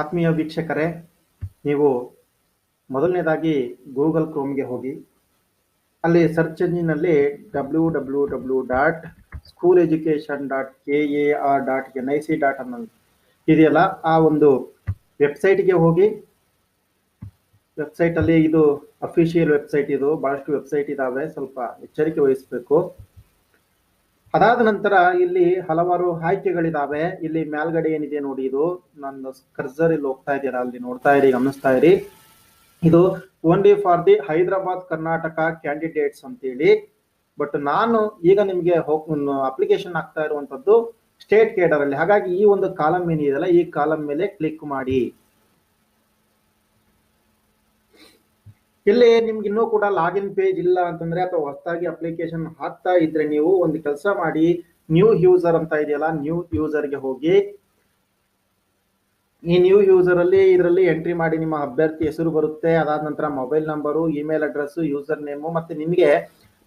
ಆತ್ಮೀಯ ವೀಕ್ಷಕರೇ, ನೀವು ಮೊದಲನೇದಾಗಿ ಗೂಗಲ್ ಕ್ರೋಮ್ಗೆ ಹೋಗಿ, ಅಲ್ಲಿ search ಎಂಜಿನಲ್ಲಿ W W W dot school education dot K A R dot N I C dot ಅನ್ನೋ ಇದೆಯಲ್ಲ, ಆ ಒಂದು ವೆಬ್ಸೈಟ್ಗೆ ಹೋಗಿ ವೆಬ್ಸೈಟಲ್ಲಿ ಇದು ಅಫಿಷಿಯಲ್ ವೆಬ್ಸೈಟ್ ಇದು ಭಾಳಷ್ಟು ವೆಬ್ಸೈಟ್ ಇದಾವೆ, ಸ್ವಲ್ಪ ಎಚ್ಚರಿಕೆ ವಹಿಸಬೇಕು. ಅದಾದ ನಂತರ ಇಲ್ಲಿ ಹಲವಾರು ಆಯ್ಕೆಗಳಿದಾವೆ. ಇಲ್ಲಿ ಮೇಲ್ಗಡೆ ಏನಿದೆ ನೋಡಿ, ಇದು ನನ್ನ ಕರ್ಸರ್ ಇಲ್ಲಿ ಹೋಗ್ತಾ ಇದ್ದೀರಾ ಅಲ್ಲಿ ನೋಡ್ತಾ ಇರಿ, ಗಮನಿಸ್ತಾ ಇರಿ. ಇದು only for the Hyderabad, Karnataka candidates ಅಂತೇಳಿ. ಬಟ್ ನಾನು ಈಗ ನಿಮಗೆ ಅಪ್ಲಿಕೇಶನ್ ಆಗ್ತಾ ಇರುವಂತದ್ದು ಸ್ಟೇಟ್ ಕೇಡರ್ ಅಲ್ಲಿ. ಹಾಗಾಗಿ ಈ ಒಂದು ಕಾಲಮ್ ಏನಿದೆಯಲ್ಲ, ಈ ಕಾಲಮ್ ಮೇಲೆ ಕ್ಲಿಕ್ ಮಾಡಿ. ಇಲ್ಲಿ ನಿಮ್ಗೆ ಇನ್ನೂ ಕೂಡ ಲಾಗಿನ್ ಪೇಜ್ ಇಲ್ಲ ಅಂತಂದ್ರೆ ಅಥವಾ ಹೊಸದಾಗಿ ಅಪ್ಲಿಕೇಶನ್ ಹಾಕ್ತಾ ಇದ್ರೆ ನೀವು ಒಂದು ಕೆಲಸ ಮಾಡಿ ನ್ಯೂ ಯೂಸರ್ ಅಂತ ಇದೆಯಲ್ಲ ನ್ಯೂ ಯೂಸರ್ಗೆ ಹೋಗಿ, ಈ ನ್ಯೂ ಯೂಸರ್ ಅಲ್ಲಿ ಇದರಲ್ಲಿ ಎಂಟ್ರಿ ಮಾಡಿ ನಿಮ್ಮ ಅಭ್ಯರ್ಥಿ ಹೆಸರು ಬರುತ್ತೆ, ಅದಾದ ನಂತರ mobile number email address user name ಮತ್ತೆ ನಿಮಗೆ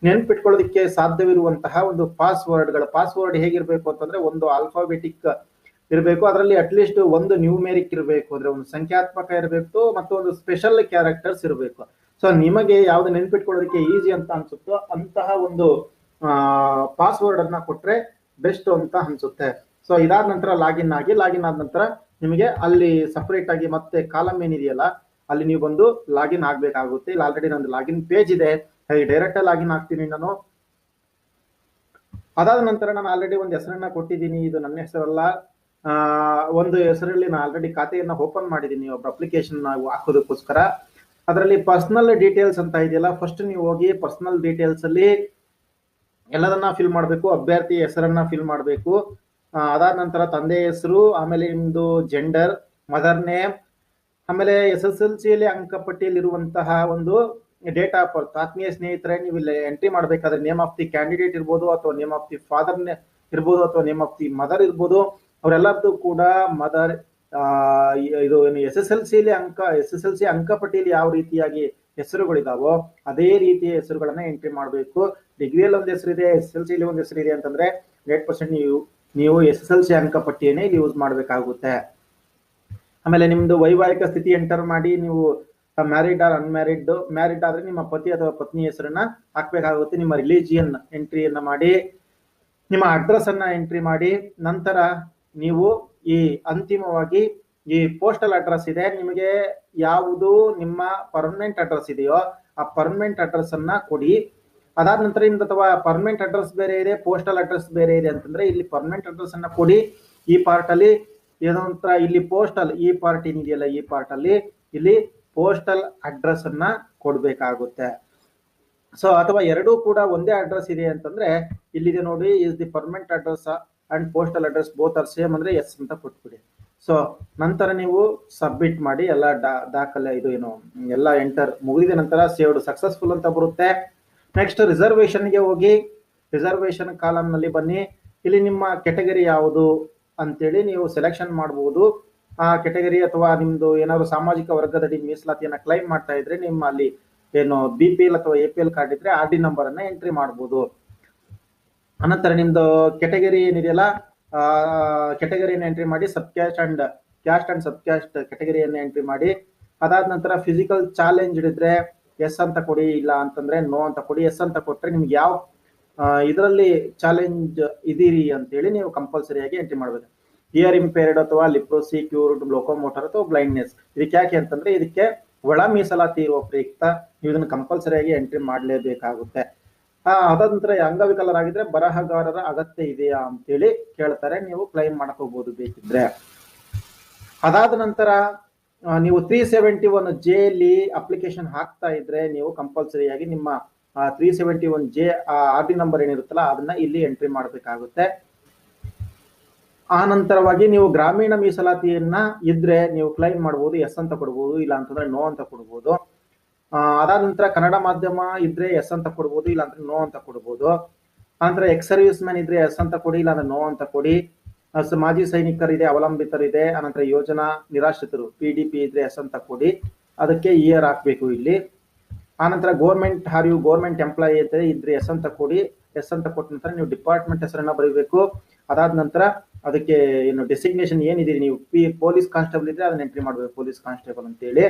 ನೆನ್ಪಿಟ್ಕೊಳ್ಳೋದಕ್ಕೆ ಸಾಧ್ಯವಿರುವಂತಹ ಒಂದು ಪಾಸ್ವರ್ಡ್ಗಳು ಪಾಸ್ವರ್ಡ್ ಹೇಗಿರ್ಬೇಕು ಅಂತಂದ್ರೆ ಒಂದು ಆಲ್ಫಾಬೆಟಿಕ್ ಇರಬೇಕು. ಅದರಲ್ಲಿ ಅಟ್ಲೀಸ್ಟ್ ಒಂದು ನ್ಯೂಮೇರಿಕ್ ಇರಬೇಕು. ಅಂದ್ರೆ ಒಂದು ಸಂಖ್ಯಾತ್ಮಕ ಇರಬೇಕು ಮತ್ತು ಒಂದು ಸ್ಪೆಷಲ್ ಕ್ಯಾರೆಕ್ಟರ್ಸ್ ಇರಬೇಕು. ಸೊ ನಿಮಗೆ ಯಾವ್ದು ನೆನ್ಪಿಟ್ಕೊಳ್ಳೋದಕ್ಕೆ ಈಸಿ ಅಂತ ಅನ್ಸುತ್ತೋ ಅಂತಹ ಒಂದು ಪಾಸ್ವರ್ಡ್ ಅನ್ನ ಕೊಟ್ರೆ ಬೆಸ್ಟ್ ಅಂತ ಅನ್ಸುತ್ತೆ. ಸೊ ಇದಾದ ನಂತರ ಲಾಗಿನ್ ಆಗಿ ಲಾಗಿನ್ ಆದ ನಂತರ ನಿಮಗೆ ಅಲ್ಲಿ ಸಪ್ರೇಟ್ ಆಗಿ ಮತ್ತೆ ಕಾಲಮ್ ಏನಿದೆಯಲ್ಲ, ಅಲ್ಲಿ ನೀವು ಬಂದು ಲಾಗಿನ್ ಆಗ್ಬೇಕಾಗುತ್ತೆ. ಇಲ್ಲಿ ಆಲ್ರೆಡಿ ನಂದು ಲಾಗಿನ್ ಪೇಜ್ ಇದೆ. ಹೈ ಡೈರೆಕ್ಟ್ ಲಾಗಿನ್ ಆಗ್ತೀನಿ ನಾನು? ಅದಾದ ನಂತರ ನಾನು ಆಲ್ರೆಡಿ ಒಂದು ಹೆಸರನ್ನ ಕೊಟ್ಟಿದ್ದೀನಿ. ಇದು ನನ್ನ ಹೆಸರಲ್ಲ. ಒಂದು ಹೆಸರಲ್ಲಿ ನಾನು ಆಲ್ರೆಡಿ ಖಾತೆಯನ್ನ ಓಪನ್ ಮಾಡಿದ್ದೀನಿ. ಒಬ್ಬ ಅಪ್ಲಿಕೇಶನ್ ಹಾಕೋದಕ್ಕೋಸ್ಕರ. ಅದರಲ್ಲಿ ಪರ್ಸ್ನಲ್ ಡೀಟೇಲ್ಸ್ ಅಂತ ಇದೆಯಲ್ಲ ಫಸ್ಟ್ ನೀವು ಹೋಗಿ ಪರ್ಸ್ನಲ್ ಡೀಟೇಲ್ಸ್ ಅಲ್ಲಿ ಎಲ್ಲದನ್ನ ಫಿಲ್ ಮಾಡಬೇಕು, ಅಭ್ಯರ್ಥಿ ಹೆಸರನ್ನ ಫಿಲ್ ಮಾಡಬೇಕು. ಅದಾದ ನಂತರ ತಂದೆ ಹೆಸರು, ಆಮೇಲೆ ನಿಮ್ದು ಜೆಂಡರ್ ಮದರ್ ನೇಮ್ ಆಮೇಲೆ ಎಸ್ ಎಸ್ ಎಲ್ ಸಿಯಲ್ಲಿ ಅಂಕಪಟ್ಟಿಯಲ್ಲಿರುವಂತಹ ಒಂದು ಡೇಟ್ ಆಫ್ ಬರ್ತ್ ಆತ್ಮೀಯ ಸ್ನೇಹಿತರೆ, ನೀವು ಇಲ್ಲಿ ಎಂಟ್ರಿ ಮಾಡಬೇಕಾದ್ರೆ ನೇಮ್ ಆಫ್ ದಿ ಕ್ಯಾಂಡಿಡೇಟ್ ಇರ್ಬೋದು, ಅಥವಾ ನೇಮ್ ಆಫ್ ದಿ ಫಾದರ್ ಇರ್ಬೋದು, ಅಥವಾ ನೇಮ್ ಆಫ್ ದಿ ಮದರ್ ಇರ್ಬೋದು, ಅವರೆಲ್ಲರದ್ದು ಕೂಡ ಮದರ್ ಇದು ಏನು ಎಸ್ ಎಸ್ ಎಲ್ ಸಿಲಿ ಅಂಕ, ಎಸ್ ಎಸ್ ಎಲ್ ಸಿ ಅಂಕಪಟ್ಟಿಯಲ್ಲಿ ಯಾವ ರೀತಿಯಾಗಿ ಹೆಸರುಗಳಿದಾವೋ ಅದೇ ರೀತಿಯ ಹೆಸರುಗಳನ್ನ ಎಂಟ್ರಿ ಮಾಡಬೇಕು. ಡಿಗ್ರಿಯಲ್ಲಿ ಒಂದು ಹೆಸರಿದೆ, ಎಸ್ ಎಲ್ ಸಿಲಿ ಒಂದು ಹೆಸರಿದೆ ಅಂತಂದ್ರೆ ಹಂಡ್ರೆಡ್ ಪರ್ಸೆಂಟ್ ನೀವು ನೀವು ಎಸ್ ಎಸ್ ಎಲ್ ಸಿ ಅಂಕಪಟ್ಟಿಯನ್ನೇ ಯೂಸ್ ಮಾಡಬೇಕಾಗುತ್ತೆ. ಆಮೇಲೆ ನಿಮ್ದು ವೈವಾಹಿಕ ಸ್ಥಿತಿ ಎಂಟರ್ ಮಾಡಿ ನೀವು ಮ್ಯಾರಿಡ್ ಆರ್ ಅನ್ಮ್ಯಾರಿಡ್ ಮ್ಯಾರಿಡ್ ಆದ್ರೆ ನಿಮ್ಮ ಪತಿ ಅಥವಾ ಪತ್ನಿ ಹೆಸರನ್ನ ಹಾಕ್ಬೇಕಾಗುತ್ತೆ. ನಿಮ್ಮ ರಿಲಿಜಿಯನ್ ಎಂಟ್ರಿಯನ್ನ ಮಾಡಿ, ನಿಮ್ಮ ಅಡ್ರೆಸ್ ಅನ್ನ ಎಂಟ್ರಿ ಮಾಡಿ, ನಂತರ ನೀವು ಈ ಅಂತಿಮವಾಗಿ ಈ ಪೋಸ್ಟಲ್ ಅಡ್ರೆಸ್ ಇದೆ. ನಿಮಗೆ ಯಾವುದು ನಿಮ್ಮ ಪರ್ಮನೆಂಟ್ ಅಡ್ರೆಸ್ ಇದೆಯೋ ಆ ಪರ್ಮನೆಂಟ್ ಅಡ್ರೆಸ್ ಅನ್ನ ಕೊಡಿ. ಅದಾದ ನಂತರ ನಿಮ್ದು ಅಥವಾ ಪರ್ಮನೆಂಟ್ ಅಡ್ರೆಸ್ ಬೇರೆ ಇದೆ ಪೋಸ್ಟಲ್ ಅಡ್ರೆಸ್ ಬೇರೆ ಇದೆ ಅಂತಂದ್ರೆ ಇಲ್ಲಿ ಪರ್ಮನೆಂಟ್ ಅಡ್ರೆಸ್ ಅನ್ನ ಕೊಡಿ. ಈ ಪಾರ್ಟ್ ಅಲ್ಲಿ ಏನೋ ಒಂಥರ ಇಲ್ಲಿ ಪೋಸ್ಟಲ್ ಈ ಪಾರ್ಟ್ ಏನಿದೆಯಲ್ಲ ಈ ಪಾರ್ಟ್ ಅಲ್ಲಿ ಇಲ್ಲಿ ಪೋಸ್ಟಲ್ ಅಡ್ರೆಸ್ ಅನ್ನ ಕೊಡ್ಬೇಕಾಗುತ್ತೆ. ಸೊ ಅಥವಾ ಎರಡೂ ಕೂಡ ಒಂದೇ ಅಡ್ರೆಸ್ ಇದೆ ಅಂತಂದ್ರೆ ಇಲ್ಲಿದೆ ನೋಡಿ is the permanent address and postal address both are same ಅಂದ್ರೆ ಎಸ್ ಅಂತ ಕೊಟ್ಬಿಡಿ. ಸೊ ನಂತರ ನೀವು ಸಬ್ಮಿಟ್ ಮಾಡಿ ಎಲ್ಲ ಡಾ- ದಾಖಲೆ ಇದು ಏನು, ಎಲ್ಲ ಎಂಟರ್ ಮುಗಿದ ನಂತರ ಸೇವ್ಡ್ ಸಕ್ಸಸ್ಫುಲ್ ಅಂತ ಬರುತ್ತೆ. ನೆಕ್ಸ್ಟ್ ರಿಸರ್ವೇಶನ್ಗೆ ಹೋಗಿ ರಿಸರ್ವೇಶನ್ ಕಾಲಮ್ನಲ್ಲಿ ಬನ್ನಿ. ಇಲ್ಲಿ ನಿಮ್ಮ ಕೆಟಗರಿ ಯಾವುದು ಅಂತೇಳಿ ನೀವು ಸೆಲೆಕ್ಷನ್ ಮಾಡಬಹುದು ಆ ಕೆಟಗರಿ ಅಥವಾ ನಿಮ್ಮದು ಏನಾದರೂ ಸಾಮಾಜಿಕ ವರ್ಗದಡಿ ಮೀಸಲಾತಿಯನ್ನ ಕ್ಲೈಮ್ ಮಾಡ್ತಾ ಇದ್ರೆ ನಿಮ್ಮ ಅಲ್ಲಿ ಏನು ಬಿ ಪಿ ಎಲ್ ಅಥವಾ ಎ ಪಿ ಎಲ್ ಕಾರ್ಡ್ ಇದ್ರೆ ಆರ್ ಡಿ ನಂಬರನ್ನು ಎಂಟ್ರಿ ಮಾಡಬಹುದು ಅನಂತರ ನಿಮ್ದು ಕೆಟಗರಿ ಏನಿದೆಯಲ್ಲ ಕೆಟಗರಿಯನ್ನು ಎಂಟ್ರಿ ಮಾಡಿ sub caste and caste and sub caste ಕೆಟಗರಿಯನ್ನು entry ಮಾಡಿ. ಅದಾದ ನಂತರ ಫಿಸಿಕಲ್ ಚಾಲೆಂಜ್ ಇದ್ರೆ ಎಸ್ ಅಂತ ಕೊಡಿ, ಇಲ್ಲ ಅಂತಂದ್ರೆ ನೋ ಅಂತ ಕೊಡಿ. ಎಸ್ ಅಂತ ಕೊಟ್ರೆ ನಿಮ್ಗೆ ಯಾವ ಇದರಲ್ಲಿ ಚಾಲೆಂಜ್ ಇದೀರಿ ಅಂತೇಳಿ ನೀವು ಕಂಪಲ್ಸರಿಯಾಗಿ ಎಂಟ್ರಿ ಮಾಡಬೇಕು ಇಯರ್ ಇಂಪೇರ್ಡ್ ಅಥವಾ ಲಿಪ್ರೋಸಿ ಕ್ಯೂರ್ಡ್ ಗ್ಲೋಕೋಮೋಟರ್ ಅಥವಾ ಬ್ಲೈಂಡ್ನೆಸ್ ಇದಕ್ಕೆ ಯಾಕೆ ಅಂತಂದ್ರೆ ಇದಕ್ಕೆ ಒಳ ಮೀಸಲಾತಿ ಇರುವ ಪ್ರಯುಕ್ತ ನೀವು ಇದನ್ನು ಕಂಪಲ್ಸರಿಯಾಗಿ ಎಂಟ್ರಿ ಮಾಡಲೇಬೇಕಾಗುತ್ತೆ. ಅದಾದ ನಂತರ ಅಂಗವಿಕಲರಾಗಿದ್ರೆ ಬರಹಗಾರರ ಅಗತ್ಯ ಇದೆಯಾ ಅಂತೇಳಿ ಕೇಳ್ತಾರೆ. ನೀವು ಕ್ಲೈಮ್ ಮಾಡ್ಕೋಬಹುದು ಬೇಕಿದ್ರೆ. ಅದಾದ ನಂತರ ನೀವು ತ್ರೀ ಸೆವೆಂಟಿ ಒನ್ ಜೆ ಅಲ್ಲಿ ಅಪ್ಲಿಕೇಶನ್ ಹಾಕ್ತಾ ಇದ್ರೆ ನೀವು ಕಂಪಲ್ಸರಿಯಾಗಿ ನಿಮ್ಮ three seventy one J R D number ಏನಿರುತ್ತಲ್ಲ, ಅದನ್ನ ಇಲ್ಲಿ ಎಂಟ್ರಿ ಮಾಡಬೇಕಾಗುತ್ತೆ. ಆ ನಂತರವಾಗಿ ನೀವು ಗ್ರಾಮೀಣ ಮೀಸಲಾತಿಯನ್ನ ಇದ್ರೆ ನೀವು ಕ್ಲೈಮ್ ಮಾಡಬಹುದು ಎಸ್ ಅಂತ ಕೊಡ್ಬೋದು, ಇಲ್ಲ ಅಂತಂದ್ರೆ ನೋ ಅಂತ ಕೊಡ್ಬೋದು. ಅದಾದ ನಂತರ ಕನ್ನಡ ಮಾಧ್ಯಮ ಇದ್ರೆ ಎಸ್ ಅಂತ ಕೊಡ್ಬೋದು ಇಲ್ಲ ಅಂದ್ರೆ ನೋ ಅಂತ ಕೊಡ್ಬೋದು. ಆನಂತರ ಎಕ್ಸ್ ಸರ್ವಿಸ್ ಮ್ಯಾನ್ ಇದ್ರೆ ಎಸ್ ಅಂತ ಕೊಡಿ ಇಲ್ಲ ಅಂದ್ರೆ ನೋ ಅಂತ ಕೊಡಿ. ಮಾಜಿ ಸೈನಿಕರಿದೆ, ಅವಲಂಬಿತರಿದೆ ಅನಂತರ ಯೋಜನಾ ನಿರಾಶ್ರಿತರು, ಪಿ ಡಿ ಪಿ ಇದ್ರೆ ಎಸ್ ಅಂತ ಕೊಡಿ. ಅದಕ್ಕೆ ಇಯರ್ ಹಾಕ್ಬೇಕು ಇಲ್ಲಿ. ಆನಂತರ government or you government employee ಇದ್ರೆ ಇದ್ರೆ ಎಸ್ ಅಂತ ಕೊಡಿ. ಎಸ್ ಅಂತ ಕೊಟ್ಟ ನಂತರ ನೀವು ಡಿಪಾರ್ಟ್ಮೆಂಟ್ ಹೆಸರನ್ನ ಬರೀಬೇಕು. ಅದಾದ ನಂತರ ಅದಕ್ಕೆ ಏನು ಡೆಸಿಗ್ನೇಷನ್ ಏನಿದೆ, ನೀವು ಪಿ, ಪೊಲೀಸ್ ಕಾನ್ಸ್ಟೇಬಲ್ ಇದ್ರೆ ಅದನ್ನ ಎಂಟ್ರಿ ಮಾಡಬೇಕು, ಪೊಲೀಸ್ ಕಾನ್ಸ್ಟೇಬಲ್ ಅಂತೇಳಿ.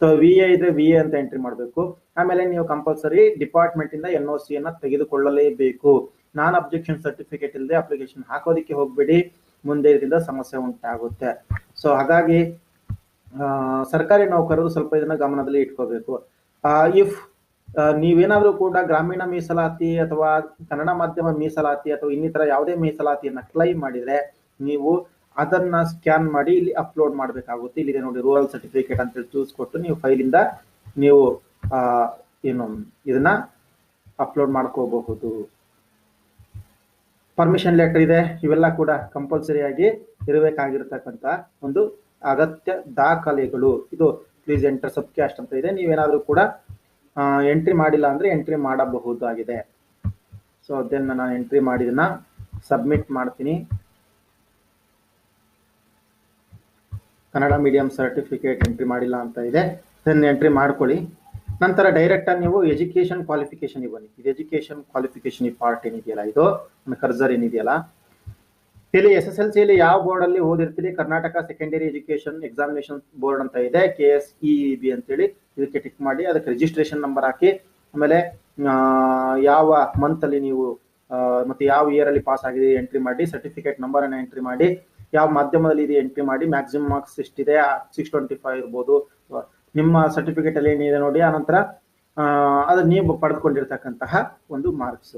ಸೊ ವಿ ಎ ಇದ್ರೆ ವಿ ಎ ಅಂತ ಎಂಟ್ರಿ ಮಾಡಬೇಕು. ಆಮೇಲೆ ನೀವು ಕಂಪಲ್ಸರಿ ಡಿಪಾರ್ಟ್ಮೆಂಟ್ ಇಂದ ಎನ್ ಒ ಸಿ ಅನ್ನ ತೆಗೆದುಕೊಳ್ಳಲೇಬೇಕು. ನಾನ್ ಅಬ್ಜೆಕ್ಷನ್ ಸರ್ಟಿಫಿಕೇಟ್ ಇಲ್ಲದೆ ಅಪ್ಲಿಕೇಶನ್ ಹಾಕೋದಕ್ಕೆ ಹೋಗ್ಬೇಡಿ. ಮುಂದೆ ಇದರಿಂದ ಸಮಸ್ಯೆ ಉಂಟಾಗುತ್ತೆ. ಸೊ ಹಾಗಾಗಿ ಸರ್ಕಾರಿ ನೌಕರರು ಸ್ವಲ್ಪ ಇದನ್ನ ಗಮನದಲ್ಲಿ ಇಟ್ಕೋಬೇಕು. ಇಫ್ ನೀವೇನಾದ್ರೂ ಕೂಡ ಗ್ರಾಮೀಣ ಮೀಸಲಾತಿ ಅಥವಾ ಕನ್ನಡ ಮಾಧ್ಯಮ ಮೀಸಲಾತಿ ಅಥವಾ ಇನ್ನಿತರ ಯಾವುದೇ ಮೀಸಲಾತಿಯನ್ನ ಕ್ಲೈಮ್ ಮಾಡಿದ್ರೆ, ನೀವು ಅದನ್ನ ಸ್ಕ್ಯಾನ್ ಮಾಡಿ ಇಲ್ಲಿ ಅಪ್ಲೋಡ್ ಮಾಡಬೇಕಾಗುತ್ತೆ. ಇಲ್ಲಿದೆ ನೋಡಿ ರೂರಲ್ ಸರ್ಟಿಫಿಕೇಟ್ ಅಂತ ಚೂಸ್ ಕೊಟ್ಟು ನೀವು ಫೈಲಿಂದ ನೀವು ಏನು, ಇದನ್ನ ಅಪ್ಲೋಡ್ ಮಾಡ್ಕೋಬಹುದು. ಪರ್ಮಿಷನ್ ಲೆಟರ್ ಇದೆ, ಇವೆಲ್ಲ ಕೂಡ ಕಂಪಲ್ಸರಿ ಆಗಿ ಇರಬೇಕಾಗಿರ್ತಕ್ಕಂಥ ಒಂದು ಅಗತ್ಯ ದಾಖಲೆಗಳು. ಇದು ಪ್ಲೀಸ್ ಎಂಟರ್ ಸಬ್ ಕ್ಯಾಸ್ಟ್ ಅಂತ ಇದೆ. ನೀವೇನಾದ್ರೂ ಕೂಡ ಎಂಟ್ರಿ ಮಾಡಿಲ್ಲ ಅಂದ್ರೆ ಎಂಟ್ರಿ ಮಾಡಬಹುದಾಗಿದೆ. ಸೊ ಅದನ್ನ ನಾನು ಎಂಟ್ರಿ ಮಾಡಿದನ್ನ ಸಬ್ಮಿಟ್ ಮಾಡ್ತೀನಿ. ಕನ್ನಡ ಮೀಡಿಯಂ ಸರ್ಟಿಫಿಕೇಟ್ ಎಂಟ್ರಿ ಮಾಡಿಲ್ಲ ಅಂತ ಇದೆ. ಇದನ್ನು ಎಂಟ್ರಿ ಮಾಡ್ಕೊಳ್ಳಿ. ನಂತರ ಡೈರೆಕ್ಟಾಗಿ ನೀವು ಎಜುಕೇಶನ್ ಕ್ವಾಲಿಫಿಕೇಶನ್ ಬನ್ನಿ. ಇದು ಎಜುಕೇಶನ್ ಕ್ವಾಲಿಫಿಕೇಶನ್ ಈ ಪಾರ್ಟ್ ಏನಿದೆಯಲ್ಲ ಇದು? ಕರ್ಜರ್ ಏನಿದೆಯಲ್ಲ? ಇಲ್ಲಿ ಎಸ್ ಎಸ್ ಎಲ್ ಸಿಯಲ್ಲಿ ಯಾವ ಬೋರ್ಡ್ ಅಲ್ಲಿ ಓದಿರ್ತೀರಿ? Karnataka secondary education examination board ಅಂತ ಇದೆ. ಕೆ ಎಸ್ ಇ ಬಿ ಅಂತೇಳಿ ಇದಕ್ಕೆ ಟಿಕ್ ಮಾಡಿ, ಅದಕ್ಕೆ ರಿಜಿಸ್ಟ್ರೇಷನ್ ನಂಬರ್ ಹಾಕಿ, ಆಮೇಲೆ ಯಾವ ಮಂತ್ ಅಲ್ಲಿ ನೀವು ಮತ್ತೆ ಯಾವ ಇಯರ್ ಅಲ್ಲಿ ಪಾಸ್ ಆಗಿದೆ ಎಂಟ್ರಿ ಮಾಡಿ ಸರ್ಟಿಫಿಕೇಟ್ ನಂಬರ್ ಅನ್ನ ಎಂಟ್ರಿ ಮಾಡಿ ಯಾವ ಮಾಧ್ಯಮದಲ್ಲಿ ಇದು ಎಂಟ್ರಿ ಮಾಡಿ ಮ್ಯಾಕ್ಸಿಮಮ್ ಮಾರ್ಕ್ಸ್ ಎಷ್ಟಿದೆ ಸಿಕ್ಸ್ ಟ್ವೆಂಟಿ ಫೈವ್ ಇರ್ಬೋದು. ನಿಮ್ಮ ಸರ್ಟಿಫಿಕೇಟ್ ಅಲ್ಲಿ ಏನಿದೆ ನೋಡಿ ಆನಂತರ ಅದು ನೀವು ಪಡೆದುಕೊಂಡಿರ್ತಕ್ಕಂತಹ ಒಂದು ಮಾರ್ಕ್ಸ್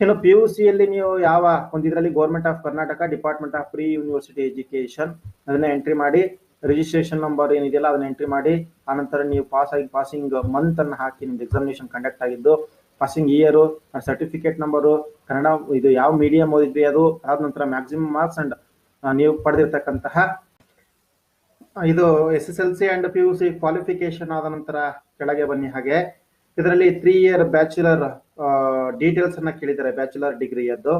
ಇನ್ನು ಪಿ ಯು ಸಿಯಲ್ಲಿ ನೀವು ಯಾವ, ಒಂದು ಇದರಲ್ಲಿ government of Karnataka department of pre university education ಅದನ್ನ ಎಂಟ್ರಿ ಮಾಡಿ ರಿಜಿಸ್ಟ್ರೇಷನ್ ನಂಬರ್ ಏನಿದೆಯಲ್ಲ ಅದನ್ನ ಎಂಟ್ರಿ ಮಾಡಿ ಆನಂತರ ನೀವು ಪಾಸ್ ಆಗಿ ಪಾಸಿಂಗ್ ಮಂತ್ ಅನ್ನು ಹಾಕಿ ನಿಮ್ದು ಎಕ್ಸಾಮಿನೇಷನ್ ಕಂಡಕ್ಟ್ ಆಗಿದ್ದು passing year certificate number Kannada, ಇದು ಯಾವ ಮೀಡಿಯಂ ಓದಿದ್ವಿ ಅದು ಆದ ನಂತರ ಮ್ಯಾಕ್ಸಿಮಮ್ ಮಾರ್ಕ್ಸ್ ಅಂಡ್ ನೀವು ಪಡೆದಿರ್ತಕ್ಕಂತಹ ಇದು S S L C and P U C qualification ಆದ ನಂತರ ಕೆಳಗೆ ಬನ್ನಿ ಹಾಗೆ. ಇದರಲ್ಲಿ ತ್ರೀ ಇಯರ್ ಬ್ಯಾಚುಲರ್ ಡೀಟೇಲ್ಸ್ ಅನ್ನ ಕೇಳಿದ್ದಾರೆ ಬ್ಯಾಚುಲರ್ ಡಿಗ್ರಿಯದ್ದು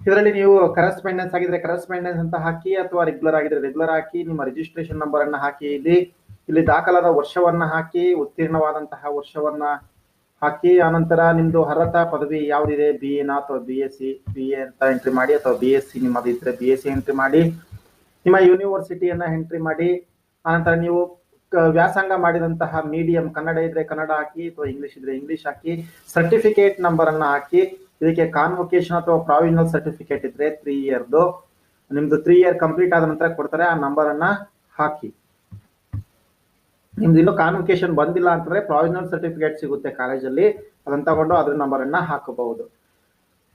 ಇದರಲ್ಲಿ ನೀವು ಕರೆಸ್ಪಾಂಡೆನ್ಸ್ ಆಗಿದ್ರೆ ಕರೆಸ್ಪಾಂಡೆನ್ಸ್ ಅಂತ ಹಾಕಿ ಅಥವಾ ರೆಗ್ಯುಲರ್ ಆಗಿದ್ರೆ ರೆಗ್ಯುಲರ್ ಹಾಕಿ ನಿಮ್ಮ ರಿಜಿಸ್ಟ್ರೇಷನ್ ನಂಬರ್ ಅನ್ನ ಹಾಕಿ ಇಲ್ಲಿ. ಇಲ್ಲಿ ದಾಖಲಾದ ವರ್ಷವನ್ನ ಹಾಕಿ, ಉತ್ತೀರ್ಣವಾದಂತಹ ವರ್ಷವನ್ನ ಹಾಕಿ, ಆನಂತರ ನಿಮ್ದು ಅರ್ಹತಾ ಪದವಿ ಯಾವ್ದಿದೆ? ಬಿ ಎನ ಅಥವಾ B S C B A ಅಂತ ಎಂಟ್ರಿ ಮಾಡಿ ಅಥವಾ ಬಿ ಎಸ್ ಸಿ ನಿಮ್ಮದು ಇದ್ರೆ ಬಿ ಎಸ್ ಸಿ ಎಂಟ್ರಿ ಮಾಡಿ, ನಿಮ್ಮ ಯೂನಿವರ್ಸಿಟಿಯನ್ನ ಎಂಟ್ರಿ ಮಾಡಿ, ಆನಂತರ ನೀವು ವ್ಯಾಸಂಗ ಮಾಡಿದಂತಹ ಮೀಡಿಯಂ ಕನ್ನಡ ಇದ್ರೆ ಕನ್ನಡ ಹಾಕಿ ಅಥವಾ ಇಂಗ್ಲಿಷ್ ಇದ್ರೆ ಇಂಗ್ಲಿಷ್ ಹಾಕಿ ಸರ್ಟಿಫಿಕೇಟ್ ನಂಬರ್ ಅನ್ನ ಹಾಕಿ, ಇದಕ್ಕೆ ಕಾನ್ವೊಕೇಶನ್ ಅಥವಾ ಪ್ರಾವಿಷನಲ್ ಸರ್ಟಿಫಿಕೇಟ್ ಇದ್ರೆ ತ್ರೀ ಇಯರ್ದು ನಿಮ್ದು ತ್ರೀ ಇಯರ್ ಕಂಪ್ಲೀಟ್ ಆದ ನಂತರ ಕೊಡ್ತಾರೆ, ಆ ನಂಬರ್ ಅನ್ನ ಹಾಕಿ. ನಿಮ್ದು ಇನ್ನು ಕಾನ್ವಿಕೇಶನ್ ಬಂದಿಲ್ಲ ಅಂತಂದ್ರೆ ಪ್ರಾವಿಷನಲ್ ಸರ್ಟಿಫಿಕೇಟ್ ಸಿಗುತ್ತೆ ಕಾಲೇಜಲ್ಲಿ ಅದನ್ನ ತಗೊಂಡು ಅದ್ರ ನಂಬರ್ ಅನ್ನ ಹಾಕಬಹುದು.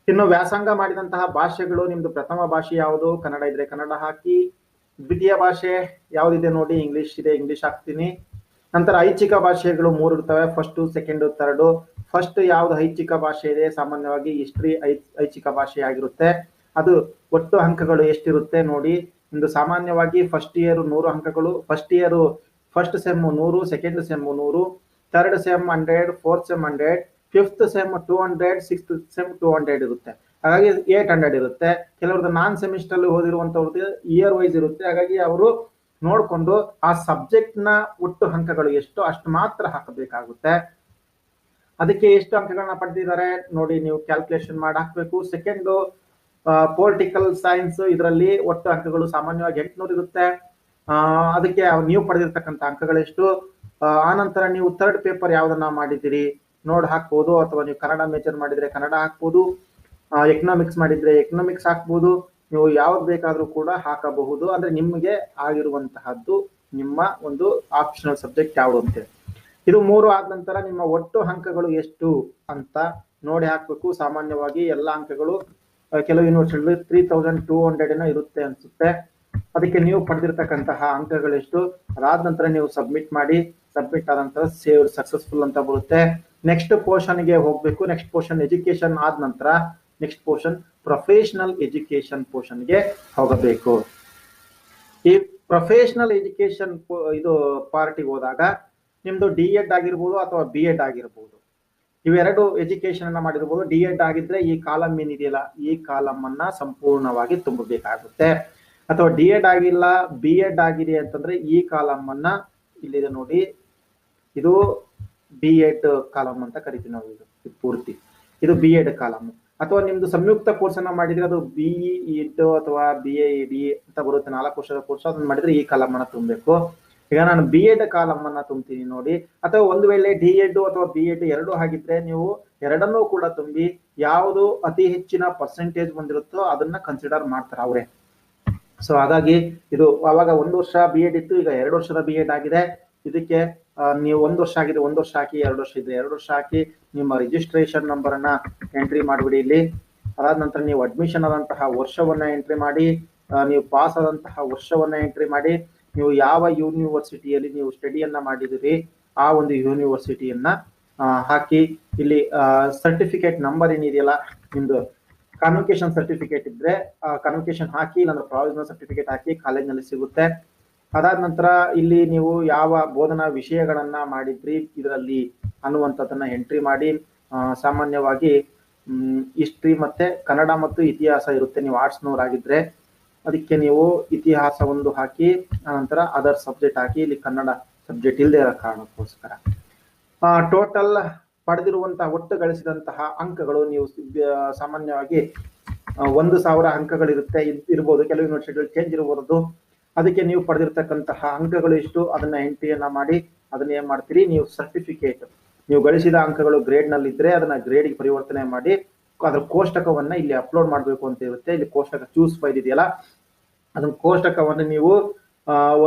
ಇನ್ನು ವ್ಯಾಸಂಗ ಮಾಡಿದಂತಹ ಭಾಷೆಗಳು, ನಿಮ್ದು ಪ್ರಥಮ ಭಾಷೆ ಯಾವುದು? ಕನ್ನಡ ಇದ್ರೆ ಕನ್ನಡ ಹಾಕಿ. ದ್ವಿತೀಯ ಭಾಷೆ ಯಾವ್ದಿದೆ ನೋಡಿ ಇಂಗ್ಲಿಷ್ ಇದೆ ಇಂಗ್ಲಿಷ್ ಹಾಕ್ತೀನಿ. ನಂತರ ಐಚ್ಛಿಕ ಭಾಷೆಗಳು ಮೂರು ಇರ್ತವೆ ಫಸ್ಟ್ ಸೆಕೆಂಡ್ ಥರ್ಡ್ ಫಸ್ಟ್ ಯಾವ್ದು ಐಚ್ಛಿಕ ಭಾಷೆ ಇದೆ? ಸಾಮಾನ್ಯವಾಗಿ ಹಿಸ್ಟ್ರಿ ಐಚ್ಛಿಕ ಭಾಷೆ ಆಗಿರುತ್ತೆ. ಅದು ಒಟ್ಟು ಅಂಕಗಳು ಎಷ್ಟಿರುತ್ತೆ ನೋಡಿ. ನಿಮ್ಮದು ಸಾಮಾನ್ಯವಾಗಿ ಫಸ್ಟ್ ಇಯರ್ ನೂರು ಅಂಕಗಳು ಫಸ್ಟ್ ಇಯರ್ ಫಸ್ಟ್ ಸೆಮ್ ನೂರು ಸೆಕೆಂಡ್ ಸೆಮ್ ನೂರು third sem hundred fourth sem hundred fifth sem two hundred sixth sem two hundred ಇರುತ್ತೆ. ಹಾಗಾಗಿ ಏಟ್ ಹಂಡ್ರೆಡ್ ಇರುತ್ತೆ. ಕೆಲವ್ರದ್ದು ನಾನ್ ಸೆಮಿಸ್ಟರ್ ಅಲ್ಲಿ ಓದಿರುವಂತವ್ರದ್ದು ಇಯರ್ ವೈಸ್ ಇರುತ್ತೆ. ಹಾಗಾಗಿ ಅವರು ನೋಡಿಕೊಂಡು ಆ ಸಬ್ಜೆಕ್ಟ್ನ ಒಟ್ಟು ಅಂಕಗಳು ಎಷ್ಟು, ಅಷ್ಟು ಮಾತ್ರ ಹಾಕಬೇಕಾಗುತ್ತೆ. ಅದಕ್ಕೆ ಎಷ್ಟು ಅಂಕಗಳನ್ನ ಪಡೆದಿದ್ದಾರೆ ನೋಡಿ ನೀವು ಕ್ಯಾಲ್ಕುಲೇಷನ್ ಮಾಡಿ ಹಾಕಬೇಕು. ಸೆಕೆಂಡ್ ಪೊಲಿಟಿಕಲ್ ಸೈನ್ಸ್ ಇದರಲ್ಲಿ ಒಟ್ಟು ಅಂಕಗಳು ಸಾಮಾನ್ಯವಾಗಿ ಎಂಟುನೂರು ಇರುತ್ತೆ. ಅದಕ್ಕೆ ನೀವು ಪಡೆದಿರ್ತಕ್ಕಂಥ ಅಂಕಗಳೆಷ್ಟು? ಆ, ಆನಂತರ ನೀವು ಥರ್ಡ್ ಪೇಪರ್ ಯಾವ್ದನ್ನ ಮಾಡಿದ್ದೀರಿ? ನೋಡ್ ಹಾಕ್ಬೋದು ಅಥವಾ ನೀವು ಕನ್ನಡ ಮೇಜರ್ ಮಾಡಿದ್ರೆ ಕನ್ನಡ ಹಾಕ್ಬೋದು ಎಕನಾಮಿಕ್ಸ್ ಮಾಡಿದ್ರೆ ಎಕನಾಮಿಕ್ಸ್ ಹಾಕ್ಬೋದು ನೀವು ಯಾವ್ದು ಬೇಕಾದರೂ ಕೂಡ ಹಾಕಬಹುದು. ಅಂದ್ರೆ ನಿಮಗೆ ಆಗಿರುವಂತಹದ್ದು ನಿಮ್ಮ ಒಂದು ಆಪ್ಷನಲ್ ಸಬ್ಜೆಕ್ಟ್ ಯಾವುದು ಅಂತೇಳಿ ಇದು ಮೂರು ಆದ ನಂತರ ನಿಮ್ಮ ಒಟ್ಟು ಅಂಕಗಳು ಎಷ್ಟು ಅಂತ ನೋಡಿ ಹಾಕ್ಬೇಕು. ಸಾಮಾನ್ಯವಾಗಿ ಎಲ್ಲ ಅಂಕಗಳು ಕೆಲವು university three thousand two hundred ಏನೋ ಇರುತ್ತೆ ಅನ್ಸುತ್ತೆ. ಅದಕ್ಕೆ ನೀವು ಪಡೆದಿರ್ತಕ್ಕಂತಹ ಅಂಕಗಳೆಷ್ಟು ಅದಾದ ನಂತರ ನೀವು ಸಬ್ಮಿಟ್ ಮಾಡಿ ಸಬ್ಮಿಟ್ ಆದ ನಂತರ ಸೇವ್ ಸಕ್ಸಸ್ಫುಲ್ ಅಂತ ಬರುತ್ತೆ. ನೆಕ್ಸ್ಟ್ಗೆ ಹೋಗ್ಬೇಕು. ನೆಕ್ಸ್ಟ್ ಪೋರ್ಷನ್ ಎಜುಕೇಶನ್ ಆದ ನಂತರ ನೆಕ್ಸ್ಟ್ ಪೋರ್ಷನ್ ಪ್ರೊಫೆಷನಲ್ ಎಜುಕೇಶನ್ಗೆ ಹೋಗಬೇಕು. ಈ ಪ್ರೊಫೆಷನಲ್ ಎಜುಕೇಶನ್ ಇದು ಪಾರ್ಟಿಗೆ ಹೋದಾಗ ನಿಮ್ದು ಡಿ ಎಡ್ ಆಗಿರ್ಬೋದು ಅಥವಾ ಬಿ ಎಡ್ ಆಗಿರ್ಬೋದು. ಇವೆರಡು ಎಜುಕೇಶನ್ ಅನ್ನ ಮಾಡಿರ್ಬೋದು. ಡಿ ಎಡ್ ಆಗಿದ್ರೆ ಈ ಕಾಲಮ್ ಏನಿದೆಯಲ್ಲ, ಈ ಕಾಲಮ್ ಅನ್ನ ಸಂಪೂರ್ಣವಾಗಿ ತುಂಬಬೇಕಾಗುತ್ತೆ. ಅಥವಾ ಡಿ ಎಡ್ ಆಗಿಲ್ಲ ಬಿ ಎಡ್ ಆಗಿದೆ ಅಂತಂದ್ರೆ ಈ ಕಾಲಮ್ ಅನ್ನ ಇಲ್ಲಿದೆ ನೋಡಿ. ಇದು ಬಿ ಎಡ್ ಕಾಲಮ್ ಅಂತ ಕರಿತೀವಿ ನಾವು ಇದು ಪೂರ್ತಿ. ಇದು ಬಿ ಎಡ್ ಕಾಲಮ್ ಅಥವಾ ನಿಮ್ದು ಸಂಯುಕ್ತ ಕೋರ್ಸ್ ಅನ್ನ ಮಾಡಿದ್ರೆ ಅದು ಬಿ ಇಡ್ ಅಥವಾ ಬಿ ಎ ಡಿ ಅಂತ ಬರುತ್ತೆ, ನಾಲ್ಕು ವರ್ಷದ ಕೋರ್ಸ್ ಅದನ್ನ ಮಾಡಿದ್ರೆ ಈ ಕಾಲಮ್ ಅನ್ನ ತುಂಬಬೇಕು. ಈಗ ನಾನು ಬಿ ಎಡ್ ಕಾಲಮ್ ಅನ್ನ ತುಂಬ್ತೀನಿ ನೋಡಿ. ಅಥವಾ ಒಂದು ವೇಳೆ ಡಿ ಎಡ್ ಅಥವಾ ಬಿ ಎಡ್ ಎರಡು ಆಗಿದ್ರೆ ನೀವು ಎರಡನ್ನೂ ಕೂಡ ತುಂಬಿ, ಯಾವುದು ಅತಿ ಹೆಚ್ಚಿನ ಪರ್ಸೆಂಟೇಜ್ ಬಂದಿರುತ್ತೋ ಅದನ್ನ ಕನ್ಸಿಡರ್ ಮಾಡ್ತಾರೆ ಅವರೇ. ಸೊ ಹಾಗಾಗಿ ಇದು ಅವಾಗ ಒಂದು ವರ್ಷ ಬಿ ಎಡ್ ಇತ್ತು, ಈಗ ಎರಡು ವರ್ಷದ ಬಿ ಎಡ್ ಆಗಿದೆ. ಇದಕ್ಕೆ ನೀವು ಒಂದು ವರ್ಷ ಆಗಿದೆ, ಒಂದು ವರ್ಷ ಹಾಕಿ, ಎರಡು ವರ್ಷ ಇದ್ರೆ ಎರಡು ವರ್ಷ ಹಾಕಿ ನಿಮ್ಮ ರಿಜಿಸ್ಟ್ರೇಷನ್ ನಂಬರ್ ಅನ್ನ ಎಂಟ್ರಿ ಮಾಡಿಬಿಡಿ ಇಲ್ಲಿ. ಅದಾದ ನಂತರ ನೀವು ಅಡ್ಮಿಷನ್ ಆದಂತಹ ವರ್ಷವನ್ನ ಎಂಟ್ರಿ ಮಾಡಿ ನೀವು ಪಾಸ್ ಆದಂತಹ ವರ್ಷವನ್ನ ಎಂಟ್ರಿ ಮಾಡಿ, ನೀವು ಯಾವ ಯೂನಿವರ್ಸಿಟಿಯಲ್ಲಿ ನೀವು ಸ್ಟಡಿಯನ್ನ ಮಾಡಿದಿರಿ ಆ ಒಂದು ಯೂನಿವರ್ಸಿಟಿಯನ್ನ ಹಾಕಿ ಇಲ್ಲಿ ಸರ್ಟಿಫಿಕೇಟ್ ನಂಬರ್ ಏನಿದೆಯಲ್ಲ, ನಿಮ್ದು ಕಾನ್ವಿಕೇಶನ್ ಸರ್ಟಿಫಿಕೇಟ್ ಇದ್ರೆ ಕನ್ವೊಕೇಶನ್ ಹಾಕಿ, ಇಲ್ಲಾಂದ್ರೆ ಪ್ರಾವಿಷನಲ್ ಸರ್ಟಿಫಿಕೇಟ್ ಹಾಕಿ ಕಾಲೇಜ್ನಲ್ಲಿ ಸಿಗುತ್ತೆ. ಅದಾದ ನಂತರ ಇಲ್ಲಿ ನೀವು ಯಾವ ಬೋಧನಾ ವಿಷಯಗಳನ್ನ ಮಾಡಿದ್ರಿ ಇದರಲ್ಲಿ ಅನ್ನುವಂಥದ್ದನ್ನ ಎಂಟ್ರಿ ಮಾಡಿ ಸಾಮಾನ್ಯವಾಗಿ ಹಿಸ್ಟ್ರಿ ಮತ್ತೆ ಕನ್ನಡ ಮತ್ತು ಇತಿಹಾಸ ಇರುತ್ತೆ. ನೀವು ಆರ್ಟ್ಸ್ನವರಾಗಿದ್ರೆ ಅದಕ್ಕೆ ನೀವು ಇತಿಹಾಸ ಒಂದು ಹಾಕಿ ಆನಂತರ ಅದರ್ ಸಬ್ಜೆಕ್ಟ್ ಹಾಕಿ, ಇಲ್ಲಿ ಕನ್ನಡ ಸಬ್ಜೆಕ್ಟ್ ಇಲ್ಲದೆ ಇರೋ ಕಾರಣಕ್ಕೋಸ್ಕರ. ಟೋಟಲ್ ಪಡೆದಿರುವಂತಹ ಒಟ್ಟು ಗಳಿಸಿದಂತಹ ಅಂಕಗಳು ನೀವು ಸಾಮಾನ್ಯವಾಗಿ ಒಂದು ಸಾವಿರ ಅಂಕಗಳಿರುತ್ತೆ ಇರ್ಬೋದು. ಕೆಲವು ಯೂನಿವರ್ಸಿಟಿಗಳು ಚೇಂಜ್ ಇರಬಹುದು ಅದಕ್ಕೆ ನೀವು ಪಡೆದಿರ್ತಕ್ಕಂತಹ ಅಂಕಗಳು ಇಷ್ಟು ಅದನ್ನ ಎಂಟ್ರಿಯನ್ನ ಮಾಡಿ, ಅದನ್ನ ಏನ್ ಮಾಡ್ತೀರಿ? ನೀವು ಸರ್ಟಿಫಿಕೇಟ್ ನೀವು ಗಳಿಸಿದ ಅಂಕಗಳು ಗ್ರೇಡ್ನಲ್ಲಿ ಇದ್ರೆ ಅದನ್ನ ಗ್ರೇಡ್ಗೆ ಪರಿವರ್ತನೆ ಮಾಡಿ, ಅದರ ಕೋಷ್ಟಕವನ್ನ ಇಲ್ಲಿ ಅಪ್ಲೋಡ್ ಮಾಡಬೇಕು ಅಂತ ಇರುತ್ತೆ. ಇಲ್ಲಿ ಕೋಷ್ಟಕ ಚೂಸ್ ಫೈಲ್ ಇದೆಯಲ್ಲ? ಅದನ್ನ ಕೋಷ್ಟಕವನ್ನು ನೀವು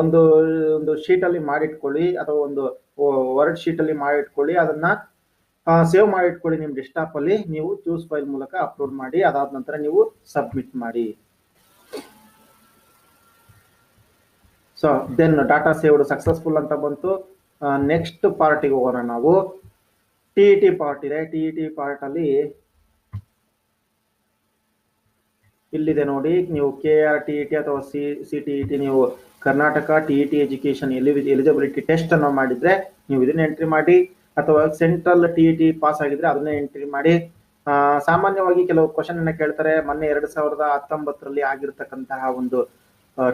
ಒಂದು ಒಂದು ಶೀಟ್ ಅಲ್ಲಿ ಮಾಡಿಟ್ಕೊಳ್ಳಿ, ಅಥವಾ ಒಂದು ವರ್ಡ್ ಶೀಟ್ ಅಲ್ಲಿ ಮಾಡಿಟ್ಕೊಳ್ಳಿ, ಅದನ್ನ ಸೇವ್ ಮಾಡಿಟ್ಕೊಳ್ಳಿ ನಿಮ್ಮ ಡೆಸ್ಕ್ಟಾಪ್ ಅಲ್ಲಿ. ನೀವು ಚೂಸ್ ಫೈಲ್ ಮೂಲಕ ಅಪ್ಲೋಡ್ ಮಾಡಿ, ಅದಾದ ನಂತರ ನೀವು ಸಬ್ಮಿಟ್ ಮಾಡಿ. So then data saved successful ಅಂತ ಬಂತು. ನೆಕ್ಸ್ಟ್ ಪಾರ್ಟಿಗೆ ಹೋಗೋಣ ನಾವು. ಟಿ ಟಿ ಪಾರ್ಟ್ ಇದೆ. ಟಿ ಟಿ ಪಾರ್ಟ್ ಅಲ್ಲಿ ಇಲ್ಲಿದೆ ನೋಡಿ. ನೀವು ಕೆ ಆರ್ ಟಿ ಟಿ ಅಥವಾ ಸಿ ಸಿ ಟಿ ಟಿ ನೀವು Karnataka T T education eligibility test ಅನ್ನು ಮಾಡಿದ್ರೆ ನೀವು ಇದನ್ನ ಎಂಟ್ರಿ ಮಾಡಿ. ಅಥವಾ central T E T pass ಆಗಿದ್ರೆ ಅದನ್ನ ಎಂಟ್ರಿ ಮಾಡಿ ಸಾಮಾನ್ಯವಾಗಿ ಕೆಲವು ಕ್ವಶನ್ ಅನ್ನ ಕೇಳ್ತಾರೆ. ಮೊನ್ನೆ ಎರಡ್ ಸಾವಿರದ ಹತ್ತೊಂಬತ್ತರಲ್ಲಿ ಆಗಿರ್ತಕ್ಕಂತಹ ಒಂದು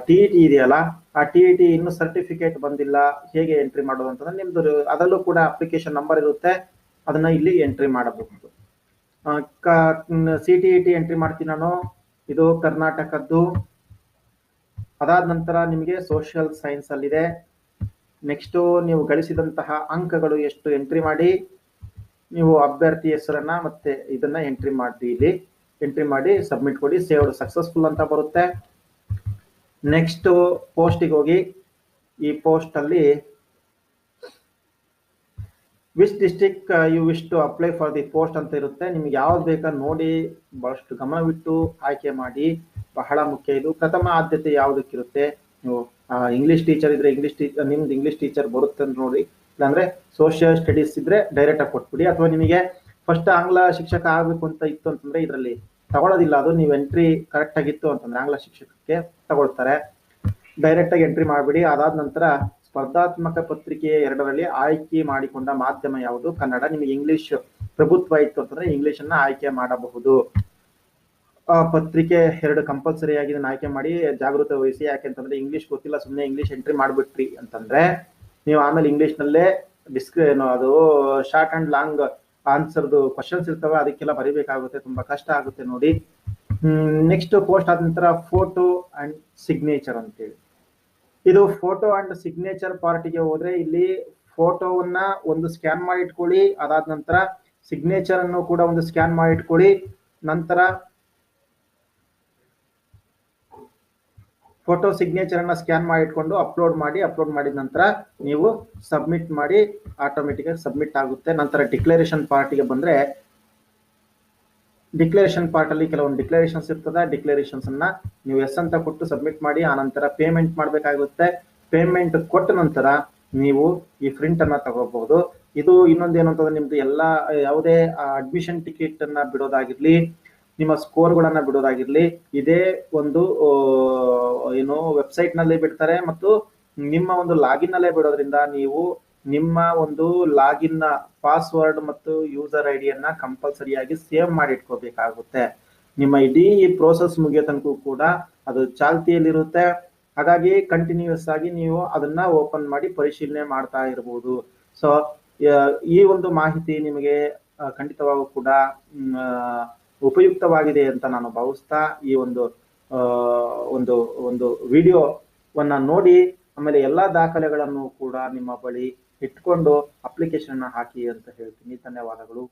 ಟಿ ಇ ಟಿ ಇದೆಯಲ್ಲ, ಆ ಟಿ ಇ ಟಿ ಇನ್ನು ಸರ್ಟಿಫಿಕೇಟ್ ಬಂದಿಲ್ಲ. ಹೇಗೆ ಎಂಟ್ರಿ ಮಾಡೋದು ಅಂತಂದ್ರೆ ನಿಮ್ದು ಅದರಲ್ಲೂ ಕೂಡ ಅಪ್ಲಿಕೇಶನ್ ನಂಬರ್ ಇರುತ್ತೆ. ಅದನ್ನ ಇಲ್ಲಿ ಎಂಟ್ರಿ ಮಾಡಬಹುದು. C T E T entry ಮಾಡ್ತೀನಿ ನಾನು. ಇದು ಕರ್ನಾಟಕದ್ದು. ಅದಾದ ನಂತರ ನಿಮಗೆ ಸೋಷಿಯಲ್ ಸೈನ್ಸ್ ಅಲ್ಲಿದೆ. ನೆಕ್ಸ್ಟ್ ನೀವು ಗಳಿಸಿದಂತಹ ಅಂಕಗಳು ಎಷ್ಟು ಎಂಟ್ರಿ ಮಾಡಿ, ನೀವು ಅಭ್ಯರ್ಥಿ ಹೆಸರನ್ನ ಮತ್ತೆ ಇದನ್ನ ಎಂಟ್ರಿ ಮಾಡಿ ಇಲ್ಲಿ ಎಂಟ್ರಿ ಮಾಡಿ ಸಬ್ಮಿಟ್ ಕೊಡಿ ಸೇವ್ಡ್ ಸಕ್ಸಸ್ಫುಲ್ ಅಂತ ಬರುತ್ತೆ. ನೆಕ್ಸ್ಟ್ ಪೋಸ್ಟಿಗೆ ಹೋಗಿ, ಈ ಪೋಸ್ಟ್ ಅಲ್ಲಿ which district you wish to apply for the post ಅಂತ ಇರುತ್ತೆ. ನಿಮ್ಗೆ ಯಾವ್ದು ಬೇಕಾ ನೋಡಿ, ಬಹಳಷ್ಟು ಗಮನವಿಟ್ಟು ಆಯ್ಕೆ ಮಾಡಿ. ಬಹಳ ಮುಖ್ಯ ಇದು. ಪ್ರಥಮ ಆದ್ಯತೆ ಯಾವುದಕ್ಕಿರುತ್ತೆ? ನೀವು ಇಂಗ್ಲಿಷ್ ಟೀಚರ್ ಇದ್ರೆ ಇಂಗ್ಲಿಷ್ ಟೀಚರ್ ನಿಮ್ದು ಇಂಗ್ಲಿಷ್ ಟೀಚರ್ ಬರುತ್ತೆ ಅಂತ ನೋಡಿ. ಇಲ್ಲಾಂದ್ರೆ ಸೋಷಿಯಲ್ ಸ್ಟಡೀಸ್ ಇದ್ರೆ ಡೈರೆಕ್ಟ್ ಆಗಿ ಕೊಟ್ಬಿಡಿ. ಅಥವಾ ನಿಮಗೆ ಫಸ್ಟ್ ಆಂಗ್ಲ ಶಿಕ್ಷಕ ಆಗ್ಬೇಕು ಅಂತ ಇತ್ತು ಅಂತಂದ್ರೆ ಇದರಲ್ಲಿ ತಗೊಳ್ಳೋದಿಲ್ಲ ಅದು ನೀವು ಎಂಟ್ರಿ ಕರೆಕ್ಟ್ ಆಗಿತ್ತು ಅಂತಂದ್ರೆ ಆಂಗ್ಲ ಶಿಕ್ಷಕಕ್ಕೆ ತಗೊಳ್ತಾರೆ. ಡೈರೆಕ್ಟ್ ಆಗಿ ಎಂಟ್ರಿ ಮಾಡಿಬಿಡಿ. ಅದಾದ ನಂತರ ಸ್ಪರ್ಧಾತ್ಮಕ ಪತ್ರಿಕೆ ಎರಡರಲ್ಲಿ ಆಯ್ಕೆ ಮಾಡಿಕೊಂಡ ಮಾಧ್ಯಮ ಯಾವುದು? ಕನ್ನಡ. ನಿಮಗೆ ಇಂಗ್ಲಿಷ್ ಪ್ರಭುತ್ವ ಇತ್ತು ಅಂತಂದ್ರೆ ಇಂಗ್ಲಿಷ್ ಅನ್ನ ಆಯ್ಕೆ ಮಾಡಬಹುದು. ಪತ್ರಿಕೆ ಎರಡು ಕಂಪಲ್ಸರಿ ಆಗಿ ಆಯ್ಕೆ ಮಾಡಿ ಜಾಗೃತ ವಹಿಸಿ ಯಾಕೆಂತಂದ್ರೆ ಇಂಗ್ಲಿಷ್ ಗೊತ್ತಿಲ್ಲ ಸುಮ್ಮನೆ ಇಂಗ್ಲಿಷ್ ಎಂಟ್ರಿ ಮಾಡಿಬಿಟ್ರಿ ಅಂತಂದ್ರೆ ನೀವು ಆಮೇಲೆ ಇಂಗ್ಲಿಷ್ ನಲ್ಲೇ ಡಿಸ್ಕ್ರಿ ಏನು ಅದು ಶಾರ್ಟ್ ಅಂಡ್ ಲಾಂಗ್ ಆನ್ಸರ್ದು ಕ್ವಶನ್ಸ್ ಇರ್ತವೆ, ಅದಕ್ಕೆಲ್ಲ ಬರಿಬೇಕಾಗುತ್ತೆ, ತುಂಬಾ ಕಷ್ಟ ಆಗುತ್ತೆ ನೋಡಿ. ನೆಕ್ಸ್ಟ್ ಪೋಸ್ಟ್ ಆದ ನಂತರ ಫೋಟೋ ಅಂಡ್ ಸಿಗ್ನೇಚರ್ ಅಂತೇಳಿ. ಇದು ಫೋಟೋ ಅಂಡ್ ಸಿಗ್ನೇಚರ್ ಪಾರ್ಟಿಗೆ ಹೋದ್ರೆ ಇಲ್ಲಿ ಫೋಟೋವನ್ನ ಒಂದು ಸ್ಕ್ಯಾನ್ ಮಾಡಿ ಇಟ್ಕೊಳ್ಳಿ ಅದಾದ ನಂತರ ಸಿಗ್ನೇಚರ್ ಅನ್ನು ಕೂಡ ಒಂದು ಸ್ಕ್ಯಾನ್ ಮಾಡಿ ಇಟ್ಕೊಳ್ಳಿ ನಂತರ ಫೋಟೋ ಸಿಗ್ನೇಚರ್ ಅನ್ನ ಸ್ಕ್ಯಾನ್ ಮಾಡಿ ಇಟ್ಕೊಂಡು ಅಪ್ಲೋಡ್ ಮಾಡಿ, ಅಪ್ಲೋಡ್ ಮಾಡಿದ ನಂತರ ನೀವು ಸಬ್ಮಿಟ್ ಮಾಡಿ ಆಟೋಮೆಟಿಕ್ ಆಗಿ ಸಬ್ಮಿಟ್ ಆಗುತ್ತೆ. ನಂತರ ಡಿಕ್ಲರೇಷನ್ ಪಾರ್ಟಿಗೆ ಬಂದ್ರೆ ಡಿಕ್ಲರೇಷನ್ ಪಾರ್ಟ್ ಅಲ್ಲಿ ಕೆಲವೊಂದು ಡಿಕ್ಲರೇಷನ್ಸ್ ಇರ್ತದೆ. ಡಿಕ್ಲರೇಷನ್ಸ್ ಅನ್ನ ನೀವು ಎಸ್ ಅಂತ ಕೊಟ್ಟು ಸಬ್ಮಿಟ್ ಮಾಡಿ, ಆ ನಂತರ ಪೇಮೆಂಟ್ ಮಾಡಬೇಕಾಗುತ್ತೆ. ಪೇಮೆಂಟ್ ಕೊಟ್ಟ ನಂತರ ನೀವು ಈ ಪ್ರಿಂಟ್ ಅನ್ನ ತಗೋಬಹುದು. ಇದು ಇನ್ನೊಂದು ಏನು ಅಂತಂದ್ರೆ ನಿಮ್ದು ಎಲ್ಲಾ, ಯಾವುದೇ ಅಡ್ಮಿಷನ್ ಟಿಕೆಟ್ ಅನ್ನ ಬಿಡೋದಾಗಿರ್ಲಿ ನಿಮ್ಮ ಸ್ಕೋರ್ಗಳನ್ನ ಬಿಡೋದಾಗಿರ್ಲಿ, ಇದೇ ಒಂದು ಏನು ವೆಬ್ಸೈಟ್ನಲ್ಲಿ ಬಿಡ್ತಾರೆ ಮತ್ತು ನಿಮ್ಮ ಒಂದು ಲಾಗಿನ್ ನಲ್ಲೇ ಬಿಡೋದ್ರಿಂದ ನೀವು ನಿಮ್ಮ ಒಂದು ಲಾಗಿನ್ನ ಪಾಸ್ವರ್ಡ್ ಮತ್ತು ಯೂಸರ್ ಐ ಡಿಯನ್ನ ಕಂಪಲ್ಸರಿಯಾಗಿ ಸೇವ್ ಮಾಡಿ ಇಟ್ಕೋಬೇಕಾಗುತ್ತೆ ನಿಮ್ಮ ಇಡೀ ಪ್ರೋಸೆಸ್ ಮುಗಿಯೋ ತನಕ ಕೂಡ ಅದು ಚಾಲ್ತಿಯಲ್ಲಿರುತ್ತೆ. ಹಾಗಾಗಿ ಕಂಟಿನ್ಯೂಸ್ ಆಗಿ ನೀವು ಅದನ್ನ ಓಪನ್ ಮಾಡಿ ಪರಿಶೀಲನೆ ಮಾಡ್ತಾ ಇರಬಹುದು ಸೊ ಈ ಒಂದು ಮಾಹಿತಿ ನಿಮಗೆ ಖಂಡಿತವಾಗೂ ಕೂಡ ಉಪಯುಕ್ತವಾಗಿದೆ ಅಂತ ನಾನು ಭಾವಿಸ್ತಾ ಈ ಒಂದು ಒಂದು ಒಂದು ವಿಡಿಯೋವನ್ನು ನೋಡಿ, ಆಮೇಲೆ ಎಲ್ಲ ದಾಖಲೆಗಳನ್ನು ಕೂಡ ನಿಮ್ಮ ಬಳಿ ಇಟ್ಕೊಂಡು ಅಪ್ಲಿಕೇಶನ್ ಹಾಕಿ ಅಂತ ಹೇಳ್ತೀನಿ. ಧನ್ಯವಾದಗಳು.